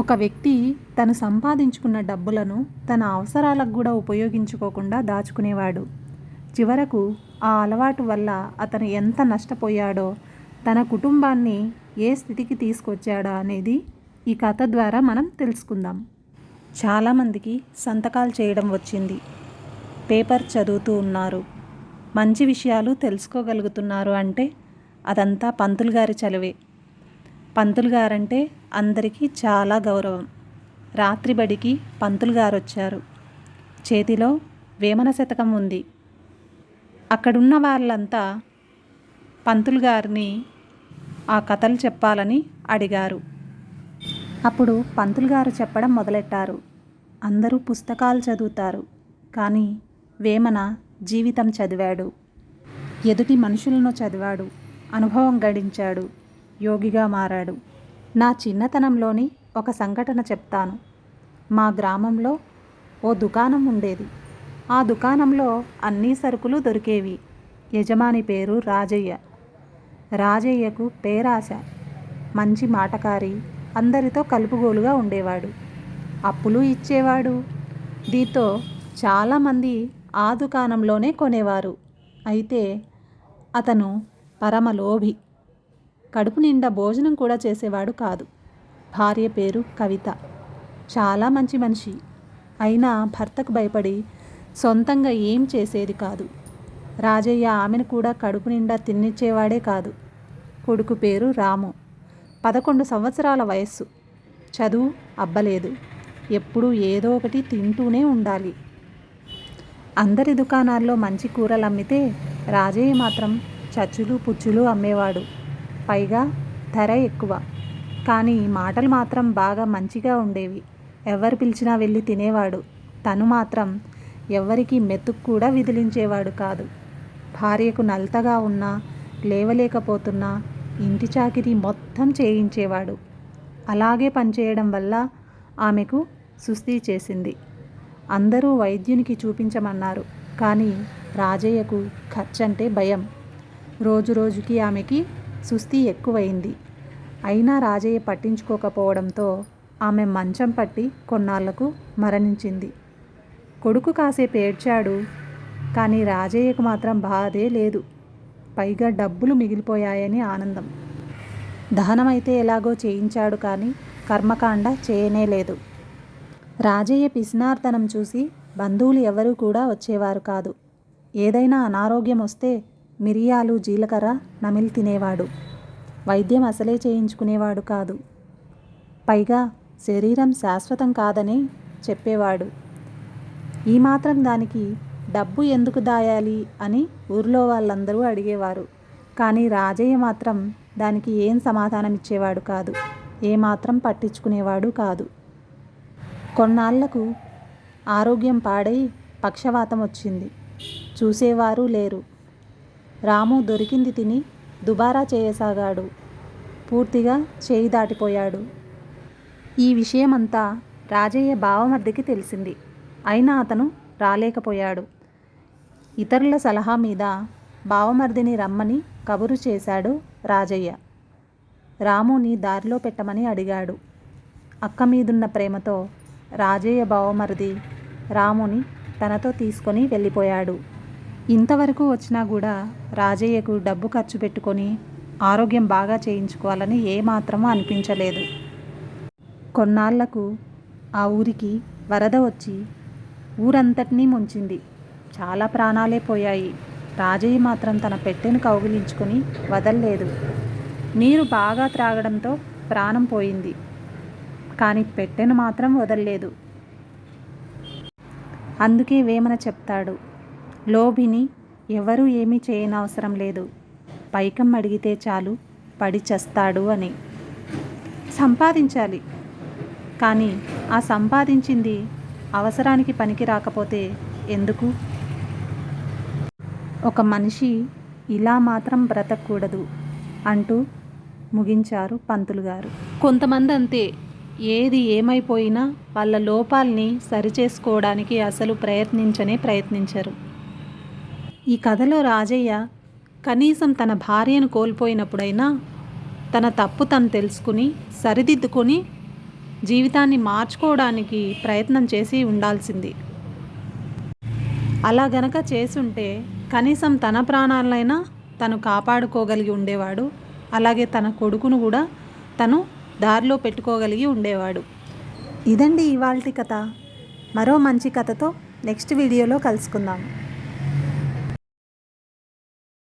ఒక వ్యక్తి తను సంపాదించుకున్న డబ్బులను తన అవసరాలకు కూడా ఉపయోగించుకోకుండా దాచుకునేవాడు. చివరకు ఆ అలవాటు వల్ల అతను ఎంత నష్టపోయాడో తన కుటుంబాన్ని ఏ స్థితికి తీసుకొచ్చాడో అనేది ఈ కథ ద్వారా మనం తెలుసుకుందాం. చాలామందికి సంతకాలు చేయడం వచ్చింది. పేపర్ చదువుతూ ఉన్నారు. మంచి విషయాలు తెలుసుకోగలుగుతున్నారు అంటే అదంతా పంతులు గారి చలివే పంతులు గారంటే అందరికీ చాలా గౌరవం. రాత్రి బడికి పంతులు గారు వచ్చారు చేతిలో వేమన శతకం ఉంది. అక్కడున్న వాళ్ళంతా పంతులు గారిని ఆ కథలు చెప్పాలని అడిగారు. అప్పుడు పంతులు గారు చెప్పడం మొదలెట్టారు. అందరూ పుస్తకాలు చదువుతారు. కానీ వేమన జీవితం చదివాడు. ఎదుటి మనుషులను చదివాడు. అనుభవం గడించాడు. యోగిగా మారాడు. నా చిన్నతనంలోని ఒక సంఘటన చెప్తాను. మా గ్రామంలో ఓ దుకాణం ఉండేది. ఆ దుకాణంలో అన్ని సరుకులు దొరికేవి. యజమాని పేరు రాజయ్య. రాజయ్యకు పేరాశ. మంచి మాటకారి. అందరితో కలుపుగోలుగా ఉండేవాడు. అప్పులు ఇచ్చేవాడు. దీంతో చాలామంది ఆ దుకాణంలోనే కొనేవారు. అయితే అతను పరమలోభి. కడుపు నిండా భోజనం కూడా చేసేవాడు కాదు. భార్య పేరు కవిత. చాలా మంచి మనిషి. అయినా భర్తకు భయపడి సొంతంగా ఏం చేసేది కాదు. రాజయ్య ఆమెను కూడా కడుపు నిండా తిన్నిచ్చేవాడే కాదు. కొడుకు పేరు రాము. పదకొండు సంవత్సరాల వయస్సు. చదువు అబ్బలేదు. ఎప్పుడూ ఏదో ఒకటి తింటూనే ఉండాలి. అందరి దుకాణాల్లో మంచి కూరలు అమ్మితే రాజయ్య మాత్రం చచ్చులు పుచ్చులు అమ్మేవాడు. పైగా ధర ఎక్కువ. కానీ మాటలు మాత్రం బాగా మంచిగా ఉండేవి. ఎవరు పిలిచినా వెళ్ళి తినేవాడు. తను మాత్రం ఎవ్వరికీ మెతుకు కూడా విదిలించేవాడు కాదు. భార్యకు నలతగా ఉన్నా లేవలేకపోతున్నా ఇంటి చాకిరీ మొత్తం చేయించేవాడు. అలాగే పనిచేయడం వల్ల ఆమెకు సుస్థి చేసింది. అందరూ వైద్యునికి చూపించమన్నారు. కానీ రాజయ్యకు ఖర్చంటే భయం. రోజు రోజుకి ఆమెకి సుస్థి ఎక్కువైంది. అయినా రాజయ్య పట్టించుకోకపోవడంతో ఆమె మంచం పట్టి కొన్నాళ్ళకు మరణించింది. కొడుకు కాసేపు ఏడ్చాడు కానీ రాజయ్యకు మాత్రం బాధే లేదు. పైగా డబ్బులు మిగిలిపోయాయని ఆనందం. దహనమైతే ఎలాగో చేయించాడు కానీ కర్మకాండ చేయనే లేదు. రాజయ్య పిసినార్తనం చూసి బంధువులు ఎవరూ కూడా వచ్చేవారు కాదు. ఏదైనా అనారోగ్యం వస్తే మిరియాలు జీలకర్ర నమిలి తినేవాడు. వైద్యం అసలే చేయించుకునేవాడు కాదు. పైగా శరీరం శాశ్వతం కాదని చెప్పేవాడు. ఈ మాత్రం దానికి డబ్బు ఎందుకు దాయాలి అని ఊర్లో వాళ్ళందరూ అడిగేవారు. కానీ రాజయ్య మాత్రం దానికి ఏం సమాధానం ఇచ్చేవాడు కాదు. ఏమాత్రం పట్టించుకునేవాడు కాదు. కొన్నాళ్ళకు ఆరోగ్యం పాడై పక్షవాతం వచ్చింది. చూసేవారు లేరు. రాము దొరికింది తిని దుబారా చేయసాగాడు. పూర్తిగా చేయి దాటిపోయాడు. ఈ విషయమంతా రాజయ్య బావమర్దికి తెలిసింది. అయినా అతను రాలేకపోయాడు. ఇతరుల సలహా మీద బావమర్దిని రమ్మని కబురు చేశాడు రాజయ్య. రాముని దారిలో పెట్టమని అడిగాడు. అక్క మీదున్న ప్రేమతో రాజయ్య బావమరిది రాముని తనతో తీసుకొని వెళ్ళిపోయాడు. ఇంతవరకు వచ్చినా కూడా రాజయ్యకు డబ్బు ఖర్చు పెట్టుకొని ఆరోగ్యం బాగా చేయించుకోవాలని ఏమాత్రమూ అనిపించలేదు. కొన్నాళ్ళకు ఆ ఊరికి వరద వచ్చి ఊరంతటినీ ముంచింది. చాలా ప్రాణాలే పోయాయి. రాజయ్య మాత్రం తన పెట్టెను కౌగిలించుకొని వదల్లేదు. నీరు బాగా త్రాగడంతో ప్రాణం పోయింది. కానీ పెట్టెను మాత్రం వదల్లేదు. అందుకే వేమన చెప్తాడు లోభిని ఎవరూ ఏమీ చేయనవసరం లేదు. పైకం అడిగితే చాలు పడి చస్తాడు అని. సంపాదించాలి. కానీ ఆ సంపాదించింది అవసరానికి పనికి రాకపోతే ఎందుకు? ఒక మనిషి ఇలా మాత్రం బ్రతకూడదు అంటూ ముగించారు పంతులు గారు. కొంతమంది అంతే ఏది ఏమైపోయినా వాళ్ళ లోపాల్ని సరిచేసుకోవడానికి అసలు ప్రయత్నించనే ప్రయత్నించరు. ఈ కథలో రాజయ్య కనీసం తన భార్యను కోల్పోయినప్పుడైనా తన తప్పు తను తెలుసుకుని సరిదిద్దుకొని జీవితాన్ని మార్చుకోవడానికి ప్రయత్నం చేసి ఉండాల్సింది. అలా గనక చేసుంటే కనీసం తన ప్రాణాలైనా తను కాపాడుకోగలిగి ఉండేవాడు. అలాగే తన కొడుకును కూడా తను దారిలో పెట్టుకోగలిగి ఉండేవాడు. ఇదండి ఇవాల్టి కథ. మరో మంచి కథతో నెక్స్ట్ వీడియోలో కలుసుకుందాం.